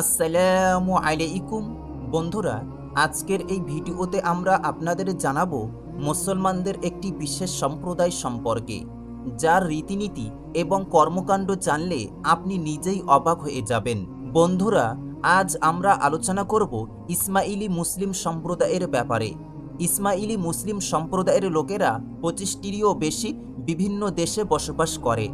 আসসালামু আলাইকুম। বন্ধুরা, আজকের এই ভিডিওতে আমরা আপনাদের জানাব মুসলমানদের একটি বিশেষ সম্প্রদায় সম্পর্কে, যার রীতিনীতি এবং কর্মকাণ্ড জানলে আপনি নিজেই অবাক হয়ে যাবেন। বন্ধুরা, আজ আমরা আলোচনা করব ইসমাইলি মুসলিম সম্প্রদায়ের ব্যাপারে। ইসমাইলি মুসলিম সম্প্রদায়ের লোকেরা পঁচিশটিরও বেশি বিভিন্ন দেশে বসবাস করে।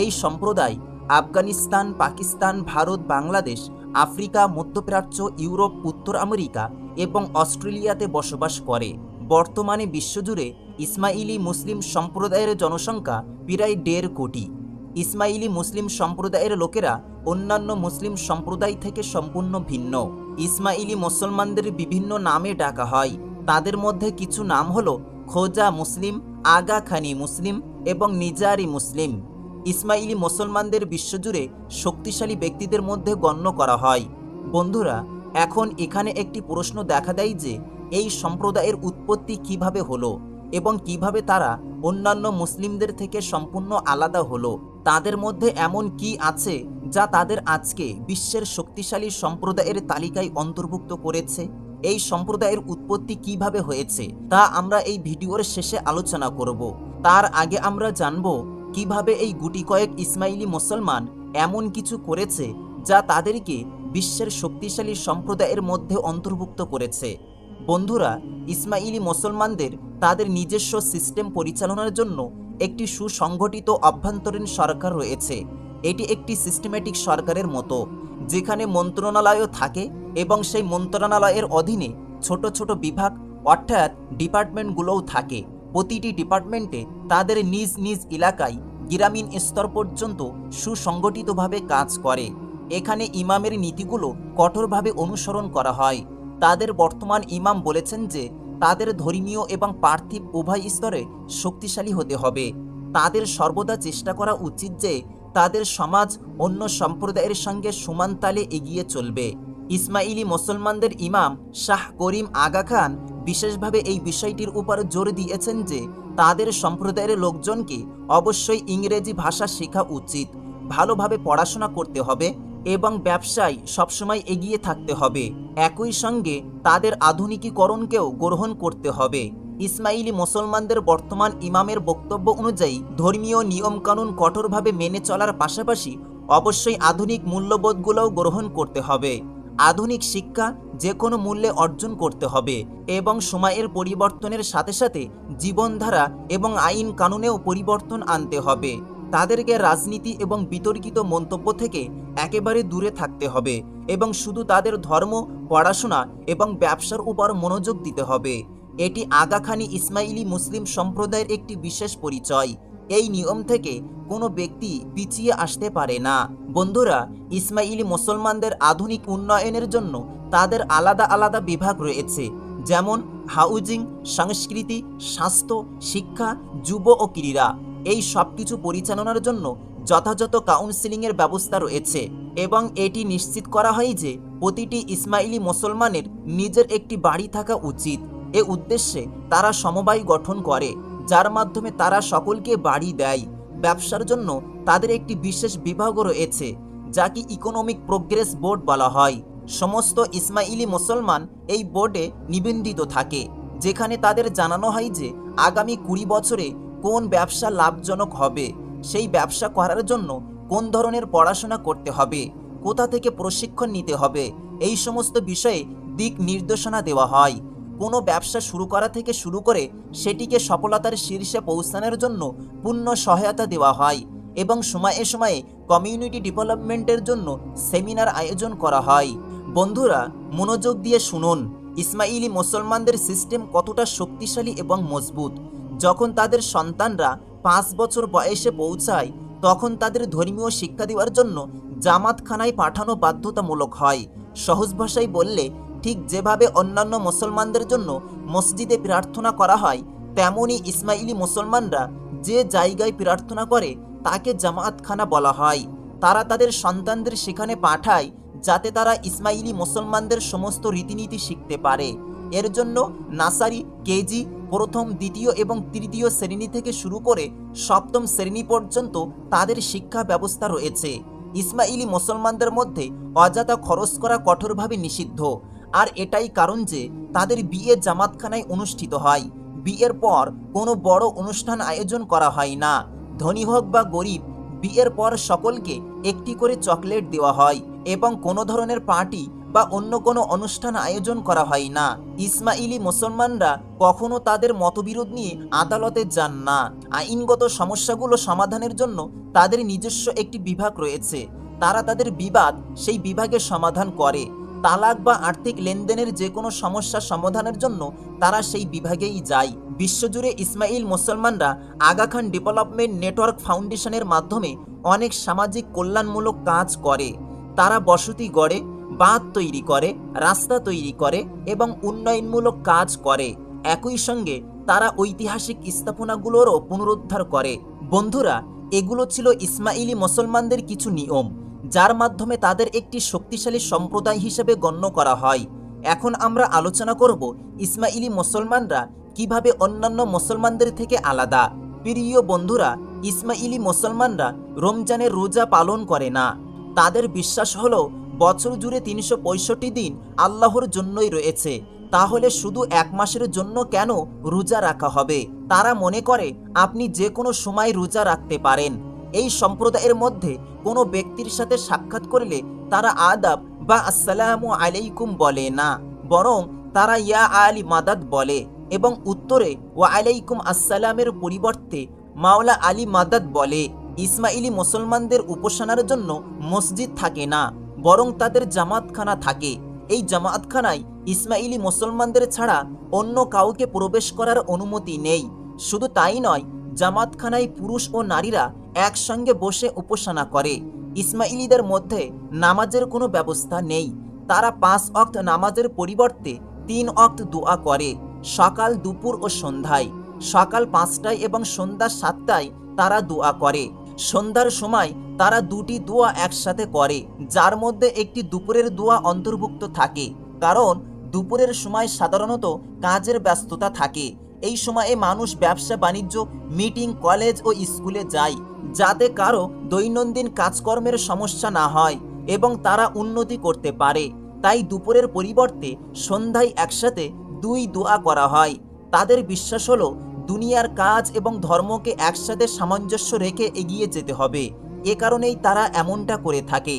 এই সম্প্রদায় আফগানিস্তান, পাকিস্তান, ভারত, বাংলাদেশ আফ্রিকা, মধ্যপ্রাচ্য, ইউরোপ, উত্তর আমেরিকা এবং অস্ট্রেলিয়াতে বসবাস করে। বর্তমানে বিশ্বজুড়ে ইসমাইলি মুসলিম সম্প্রদায়ের জনসংখ্যা প্রায় দেড় কোটি। ইসমাইলি মুসলিম সম্প্রদায়ের লোকেরা অন্যান্য মুসলিম সম্প্রদায় থেকে সম্পূর্ণ ভিন্ন। ইসমাইলি মুসলমানদের বিভিন্ন নামে ডাকা হয়। তাদের মধ্যে কিছু নাম হল খোজা মুসলিম, আগা খানি মুসলিম এবং নিজারি মুসলিম। ইসমাইলি মুসলমানদের বিশ্বজুড়ে শক্তিশালী ব্যক্তিদের মধ্যে গণ্য করা হয়। বন্ধুরা, এখন এখানে একটি প্রশ্ন দেখা দেয় যে, এই সম্প্রদায়ের উৎপত্তি কীভাবে হলো এবং কীভাবে তারা অন্যান্য মুসলিমদের থেকে সম্পূর্ণ আলাদা হলো? তাদের মধ্যে এমন কি আছে যা তাদের আজকে বিশ্বের শক্তিশালী সম্প্রদায়ের তালিকায় অন্তর্ভুক্ত করেছে? এই সম্প্রদায়ের উৎপত্তি কীভাবে হয়েছে তা আমরা এই ভিডিওর শেষে আলোচনা করব। তার আগে আমরা জানব কীভাবে এই গুটি কয়েক ইসমাইলি মুসলমান এমন কিছু করেছে যা তাদেরকে বিশ্বের শক্তিশালী সম্প্রদায়ের মধ্যে অন্তর্ভুক্ত করেছে? বন্ধুরা, ইসমাইলি মুসলমানদের তাদের নিজস্ব সিস্টেম পরিচালনার জন্য একটি সুসংগঠিত অভ্যন্তরীণ সরকার রয়েছে। এটি একটি সিস্টেমেটিক সরকারের মতো, যেখানে মন্ত্রণালয়ও থাকে এবং সেই মন্ত্রণালয়ের অধীনে ছোট ছোট বিভাগ অর্থাৎ ডিপার্টমেন্টগুলোও থাকে। প্রতিটি ডিপার্টমেন্টে তাদের নিজ নিজ এলাকায় গ্রামীণ স্তর পর্যন্ত সুসংগঠিতভাবে কাজ করে। এখানে ইমামের নীতিগুলো কঠোরভাবে অনুসরণ করা হয়। তাদের বর্তমান ইমাম বলেছেন যে, তাদের ধর্মীয় এবং পার্থিব উভয় স্তরে শক্তিশালী হতে হবে। তাদের সর্বদা চেষ্টা করা উচিত যে, তাদের সমাজ অন্য সম্প্রদায়ের সঙ্গে সমান তালে এগিয়ে চলবে। ইসমাইলি মুসলমানদের ইমাম শাহ করিম আগা খান বিশেষভাবে এই বিষয়টির উপর জোর দিয়েছেন যে তাদের সম্প্রদায়ের লোকজনকে অবশ্যই ইংরেজি ভাষা শেখা উচিত, ভালোভাবে পড়াশোনা করতে হবে এবং ব্যবসায় সবসময় এগিয়ে থাকতে হবে। একই সঙ্গে তাদের আধুনিকীকরণকেও গ্রহণ করতে হবে। ইসমাইলি মুসলমানদের বর্তমান ইমামের বক্তব্য অনুযায়ী ধর্মীয় নিয়মকানুন কঠোরভাবে মেনে চলার পাশাপাশি অবশ্যই আধুনিক মূল্যবোধগুলোও গ্রহণ করতে হবে। আধুনিক শিক্ষা যে কোনো মূল্যে অর্জন করতে হবে এবং সময়ের পরিবর্তনের সাথে সাথে জীবনধারা এবং আইন কানুনেও পরিবর্তন আনতে হবে। তাদেরকে রাজনীতি এবং বিতর্কিত মন্তব্য থেকে একেবারে দূরে থাকতে হবে এবং শুধু তাদের ধর্ম, পড়াশোনা এবং ব্যবসার উপর মনোযোগ দিতে হবে। এটি আগাখানি ইসমাইলি মুসলিম সম্প্রদায়ের একটি বিশেষ পরিচয়। এই নিয়ম থেকে কোনো ব্যক্তি পিছিয়ে আসতে পারে না। বন্ধুরা, ইসমাইলি মুসলমানদের আধুনিক উন্নয়নের জন্য তাদের আলাদা আলাদা বিভাগ রয়েছে, যেমন হাউজিং, সংস্কৃতি, স্বাস্থ্য, শিক্ষা, যুব ও ক্রীড়া। এই সব কিছু পরিচালনার জন্য যথাযথ কাউন্সিলিংয়ের ব্যবস্থা রয়েছে এবং এটি নিশ্চিত করা হয় যে প্রতিটি ইসমাইলি মুসলমানের নিজের একটি বাড়ি থাকা উচিত। এ উদ্দেশ্যে তারা সমবায় গঠন করে। যার মাধ্যমে তারা সকলকে বাড়ি দেয়। ব্যবসার জন্য তাদের একটি বিশেষ বিভাগও রয়েছে যাকে ইকোনমিক প্রোগ্রেস বোর্ড বলা হয়। সমস্ত ইসমাইলি মুসলমান এই বোর্ডে নিবন্ধিত থাকে, যেখানে তাদের জানানো হয় যে আগামী কুড়ি বছরে কোন ব্যবসা লাভজনক হবে, সেই ব্যবসা করার জন্য কোন ধরনের পড়াশোনা করতে হবে, কোথা থেকে প্রশিক্ষণ নিতে হবে, এই সমস্ত বিষয়ে দিক নির্দেশনা দেওয়া হয়। কোনো ব্যবসা শুরু করা থেকে শুরু করে সেটিকে সফলতার শীর্ষে পৌঁছানোর জন্য পূর্ণ সহায়তা দেওয়া হয় এবং সময়ে সময়ে কমিউনিটি ডেভেলপমেন্টের জন্য সেমিনার আয়োজন করা হয়। বন্ধুরা, মনোযোগ দিয়ে শুনুন, ইসমাইলি মুসলমানদের সিস্টেম কতটা শক্তিশালী এবং মজবুত? যখন তাদের সন্তানরা পাঁচ বছর বয়সে পৌঁছায়, তখন তাদের ধর্মীয় শিক্ষা দেওয়ার জন্য জামাতখানায় পাঠানো বাধ্যতামূলক হয়। সহজ ভাষায় বললে ঠিক যেভাবে অন্যান্য মুসলমানদের জন্য মসজিদে প্রার্থনা করা হয় তেমনই ইসমাইলি মুসলমানরা যে জায়গায় প্রার্থনা করে, তাকে জামাতখানা বলা হয়। তারা তাদের সন্তানদের সেখানে পাঠায়, যাতে তারা ইসমাইলি মুসলমানদের সমস্ত রীতিনীতি শিখতে পারে। এর জন্য নাসারি, কেজি, প্রথম, দ্বিতীয় এবং তৃতীয় শ্রেণি থেকে শুরু করে সপ্তম শ্রেণি পর্যন্ত তাদের শিক্ষা ব্যবস্থা রয়েছে। ইসমাইলি মুসলমানদের মধ্যে অযথা খরচ করা কঠোরভাবে নিষিদ্ধ। আর এটাই কারণ যে তাদের বিয়ে জামাতখানায় অনুষ্ঠিত হয়। বিয়ের পর কোনো বড় অনুষ্ঠান আয়োজন করা হয় না। ধনী হোক বা গরিব, বিয়ের পর সকলকে একটি করে চকলেট দেওয়া হয় এবং কোনো ধরনের পার্টি বা অন্য কোনো অনুষ্ঠান আয়োজন করা হয় না। ইসমাইলি মুসলমানরা কখনো তাদের মতবিরোধ নিয়ে আদালতে যান না। আইনগত সমস্যাগুলো সমাধানের জন্য তাদের নিজস্ব একটি বিভাগ রয়েছে। তারা তাদের বিবাদ সেই বিভাগে সমাধান করে। তালাক বা আর্থিক লেনদেনের যে কোনো সমস্যা সমাধানের জন্য তারা সেই বিভাগেই যায়। বিশ্বজুড়ে ইসমাইল মুসলমানরা আগা খান ডেভেলপমেন্ট নেটওয়ার্ক ফাউন্ডেশনের মাধ্যমে অনেক সামাজিক কল্যাণমূলক কাজ করে। তারা বসতি গড়ে, বাঁধ তৈরি করে, রাস্তা তৈরি করে এবং উন্নয়নমূলক কাজ করে। একই সঙ্গে তারা ঐতিহাসিক স্থাপনাগুলোরও পুনরুদ্ধার করে। বন্ধুরা, এগুলো ছিল ইসমাইলি মুসলমানদের কিছু নিয়ম। যার মাধ্যমে তাদের একটি শক্তিশালী সম্প্রদায় হিসেবে গণ্য করা হয়। এখন আমরা আলোচনা করব ইসমাইলি মুসলমানরা কীভাবে অন্যান্য মুসলমানদের থেকে আলাদা। প্রিয় বন্ধুরা ইসমাইলি মুসলমানরা রমজানের রোজা পালন করে না। তাদের বিশ্বাস হলো, বছর জুড়ে তিনশো পঁয়ষট্টি দিন আল্লাহর জন্যই রয়েছে। তাহলে শুধু এক মাসের জন্য কেন রোজা রাখা হবে? তারা মনে করে, আপনি যে কোনো সময় রোজা রাখতে পারেন। এই সম্প্রদায়ের মধ্যে কোনো ব্যক্তির সাথে সাক্ষাৎ করলে তারা আদাব বা আসসালামু আলাইকুম বলে না, বরং তারা ইয়া আলি মাদাদ বলে এবং উত্তরে ওয়া আলাইকুম আসসালামের পরিবর্তে মাওলা আলী মাদাদ বলে। ইসমাইলি মুসলমানদের উপাসনার জন্য মসজিদ থাকে না, বরং তাদের জামাতখানা থাকে। এই জামাতখানায় ইসমাইলি মুসলমানদের ছাড়া অন্য কাউকে প্রবেশ করার অনুমতি নেই, শুধু তাই নয় জামাতখানায় পুরুষ ও নারীরা একসঙ্গে বসে উপাসনা করে। ইসমাইলিদের মধ্যে নামাজের কোনো ব্যবস্থা নেই। তারা পাঁচ অক্ত নামাজের পরিবর্তে তিন অক্ত দোয়া করে। সকাল, দুপুর ও সন্ধ্যায়। সকাল পাঁচটায় এবং সন্ধ্যা সাতটায় তারা দোয়া করে। সন্ধ্যার সময় তারা দুটি দোয়া একসাথে করে, যার মধ্যে একটি দুপুরের দোয়া অন্তর্ভুক্ত থাকে। কারণ দুপুরের সময় সাধারণত কাজের ব্যস্ততা থাকে। এই সময়ে মানুষ ব্যবসা, বাণিজ্য মিটিং কলেজ ও স্কুলে যায়, যাতে কারও দৈনন্দিন কাজকর্মের সমস্যা না হয় এবং তারা উন্নতি করতে পারে। তাই দুপুরের পরিবর্তে সন্ধ্যায় একসাথে দুই দোয়া করা হয়। তাদের বিশ্বাস হলো, দুনিয়ার কাজ এবং ধর্মকে একসাথে সামঞ্জস্য রেখে এগিয়ে যেতে হবে। এ কারণেই তারা এমনটা করে থাকে।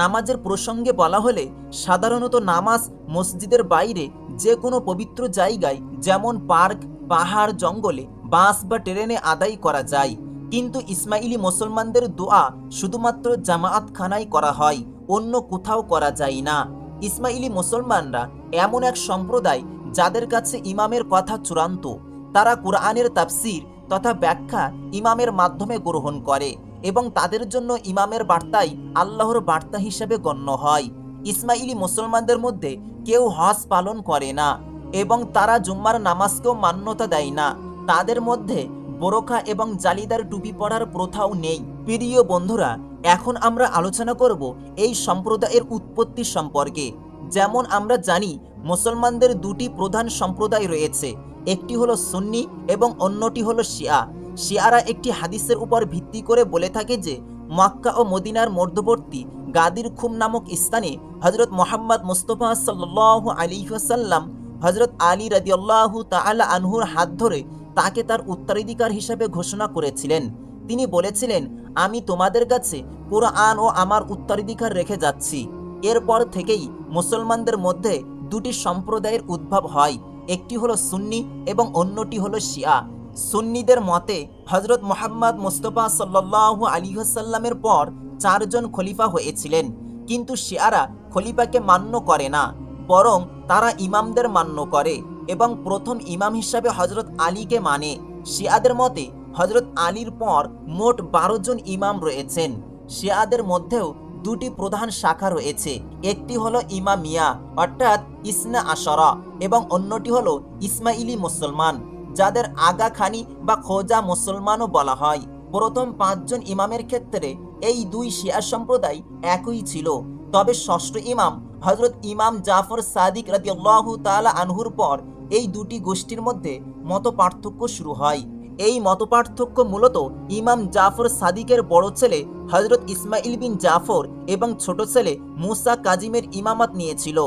নামাজের প্রসঙ্গে বলা হলে, সাধারণত নামাজ মসজিদের বাইরে যে কোনো পবিত্র জায়গায়, যেমন পার্ক পাহাড় জঙ্গলে বাস বা ট্রেনে আদায় করা যায়। কিন্তু ইসমাইলি মুসলমানদের দোয়া শুধুমাত্র জামায়াত জামায়াতখানায় করা হয়, অন্য কোথাও করা যায় না। ইসমাইলি মুসলমানরা এমন এক সম্প্রদায় যাদের কাছে ইমামের কথা চূড়ান্ত। তারা কোরআনের তাফসির তথা ব্যাখ্যা ইমামের মাধ্যমে গ্রহণ করে এবং তাদের জন্য ইমামের বার্তাই আল্লাহর বার্তা হিসেবে গণ্য হয়। ইসমাইলি মুসলমানদের মধ্যে কেউ হজ পালন করে না। এবং তারা জুম্মার নামাজকেও মান্যতা দেয় না। তাদের মধ্যে বোরখা এবং জালিদার টুপি পরার প্রথাও নেই। প্রিয় বন্ধুরা, এখন আমরা আলোচনা করব এই সম্প্রদায়ের উৎপত্তি সম্পর্কে। যেমন আমরা জানি, মুসলমানদের দুটি প্রধান সম্প্রদায় রয়েছে। একটি হলো সুন্নি এবং অন্যটি হলো শিয়া। শিয়ারা একটি হাদিসের উপর ভিত্তি করে বলে থাকে যে, মক্কা ও মদিনার মধ্যবর্তী গাদির খুম নামক স্থানে হজরত মোহাম্মদ মুস্তফা সাল্লাহ আলিহাসাল্লাম হজরত আলী রাদিয়াল্লাহু তাআলা আনহুর হাত ধরে তাকে তার উত্তরাধিকার হিসেবে ঘোষণা করেছিলেন। তিনি বলেছিলেন, আমি তোমাদের কাছে কোরআন ও আমার উত্তরাধিকার রেখে যাচ্ছি। এরপর থেকেই মুসলমানদের মধ্যে দুটি সম্প্রদায়ের উদ্ভব হয়। একটি হলো সুন্নি এবং অন্যটি হলো শিয়া। সুন্নিদের মতে হজরত মোহাম্মদ মুস্তফা সাল্লাহ আলিহাসাল্লামের পর চারজন খলিফা হয়েছিলেন। কিন্তু শিয়ারা খলিফাকে মান্য করে না। বরং তারা ইমামদের মান্য করে এবং প্রথম ইমাম হিসাবে হজরত আলীকে মানে। শিয়াদের মতে হজরত আলীর পর মোট বারো জন ইমাম রয়েছেন। শিয়াদের মধ্যেও দুটি প্রধান শাখা রয়েছে। একটি হলো ইমামিয়া, অর্থাৎ ইসনা আশরা, এবং অন্যটি হলো ইসমাইলি মুসলমান, যাদের আগা খানি বা খোজা মুসলমানও বলা হয়। প্রথম পাঁচজন ইমামের ক্ষেত্রে এই দুই শিয়া সম্প্রদায় একই ছিল। তবে ষষ্ঠ ইমাম হজরত ইমাম জাফর সাদিক রাদিয়াল্লাহু তালা আনহুর পর এই দুটি গোষ্ঠীর মধ্যে মত পার্থক্য শুরু হয়। এই মতপার্থক্য মূলত ইমাম জাফর সাদিকের বড় ছেলে হজরত ইসমাইল বিন জাফর এবং ছোট ছেলে মুসা কাজিমের ইমামত নিয়েছিল।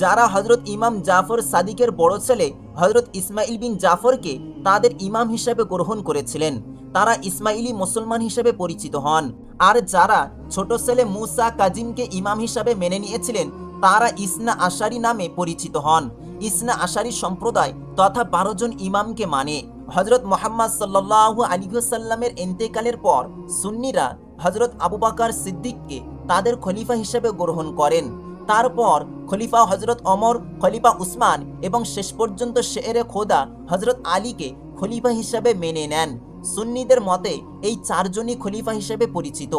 যারা হজরত ইমাম জাফর সাদিকের বড় ছেলে হজরত ইসমাইল বিন জাফরকে তাদের ইমাম হিসেবে গ্রহণ করেছিলেন। তারা ইসমাইলি মুসলমান হিসেবে পরিচিত হন। আর যারা ছোট ছেলে মুসা কাজিমকে ইমাম হিসাবে মেনে নিয়েছিলেন তারা ইসনা আশারি নামে পরিচিত হন। ইসনা আশারি সম্প্রদায় তথা বারো জন ইমামকে মানে। হজরত মোহাম্মদ সাল্লাহু আলিহাসাল্লামের এন্তেকালের পর সুন্নিরা হজরত আবু বাকার সিদ্দিককে তাদের খলিফা হিসেবে গ্রহণ করেন। তারপর খলিফা হজরত অমর খলিফা উসমান এবং শেষ পর্যন্ত শেরে খোদা হজরত আলীকে খলিফা হিসেবে মেনে নেন। সুন্নিদের মতে এই চারজনই খলিফা হিসেবে পরিচিত।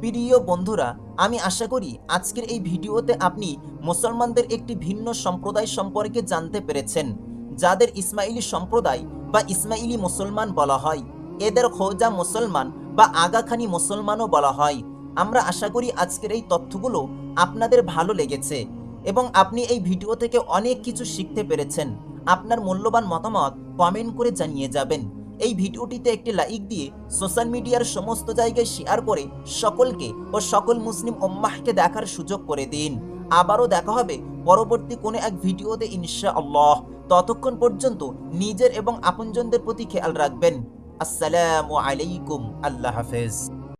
প্রিয় বন্ধুরা আমি আশা করি আজকের এই ভিডিওতে আপনি মুসলমানদের একটি ভিন্ন সম্প্রদায় সম্পর্কে জানতে পেরেছেন, যাদের ইসমাইলি সম্প্রদায় বা ইসমাইলি মুসলমান বলা হয়। এদের খোজা মুসলমান বা আগাখানি মুসলমানও বলা হয়। আমরা আশা করি আজকের এই তথ্যগুলো আপনাদের ভালো লেগেছে এবং আপনি এই ভিডিও থেকে অনেক কিছু শিখতে পেরেছেন। আপনার মূল্যবান মতামত কমেন্ট করে জানিয়ে যাবেন। এই ভিডিওটিতে একটি লাইক দিয়ে সোশ্যাল মিডিয়ার সমস্ত জায়গায় শেয়ার করে সকলকে ও সকল মুসলিম ওম্মাহকে দেখার সুযোগ করে দিন। আবারও দেখা হবে পরবর্তী কোনো এক ভিডিওতে ইনশা আল্লাহ ততক্ষণ পর্যন্ত নিজের এবং আপনজনদের প্রতি খেয়াল রাখবেন। আসসালামু আলাইকুম। আল্লাহ হাফেজ।